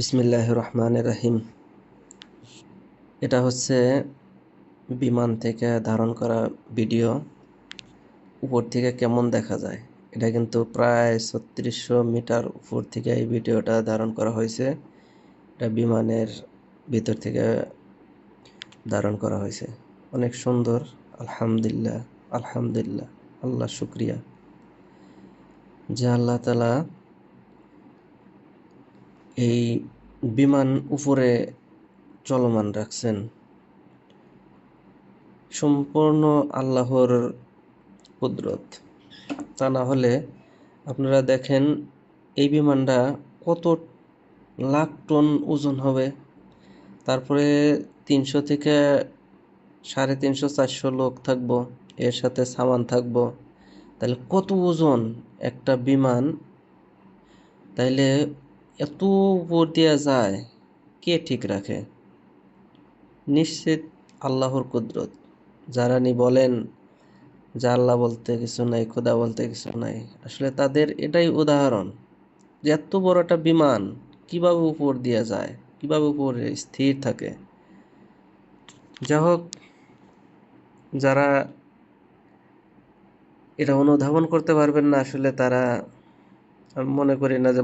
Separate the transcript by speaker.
Speaker 1: বিসমিল্লাহ রহমান রাহিম এটা হচ্ছে বিমান থেকে ধারণ করা ভিডিও। উপর থেকে কেমন দেখা যায়? এটা কিন্তু প্রায় ছত্রিশশো মিটার উপর থেকে এই ভিডিওটা ধারণ করা হয়েছে। এটা বিমানের ভিতর থেকে ধারণ করা হয়েছে। অনেক সুন্দর, আলহামদুলিল্লাহ আলহামদুলিল্লাহ, আল্লাহ শুক্রিয়া। যে আল্লাহ তালা এই বিমান উপরে চলমান রাখছেন। সম্পূর্ণ আল্লাহর কুদরত। তা না হলে আপনারা দেখেন, এই বিমানটা কত লাখ টন ওজন হবে। তারপরে তিনশো থেকে সাড়ে তিনশো, চারশো লোক থাকব, এর সাথে সামান থাকব। তাহলে কত ওজন একটা বিমান? তাইলে এত উপর দেওয়া যায়, কে ঠিক রাখে? নিশ্চিত আল্লাহর কুদরত। যারা নি বলেন যে আল্লাহ বলতে কিছু নাই, খোদা বলতে কিছু নাই, আসলে তাদের এটাই উদাহরণ যে এত বড় একটা বিমান কীভাবে উপর দেওয়া যায়, কীভাবে উপরে স্থির থাকে? যা হোক যারা এটা অনুধাবন করতে পারবেন না, আসলে তারা মনে করি না যে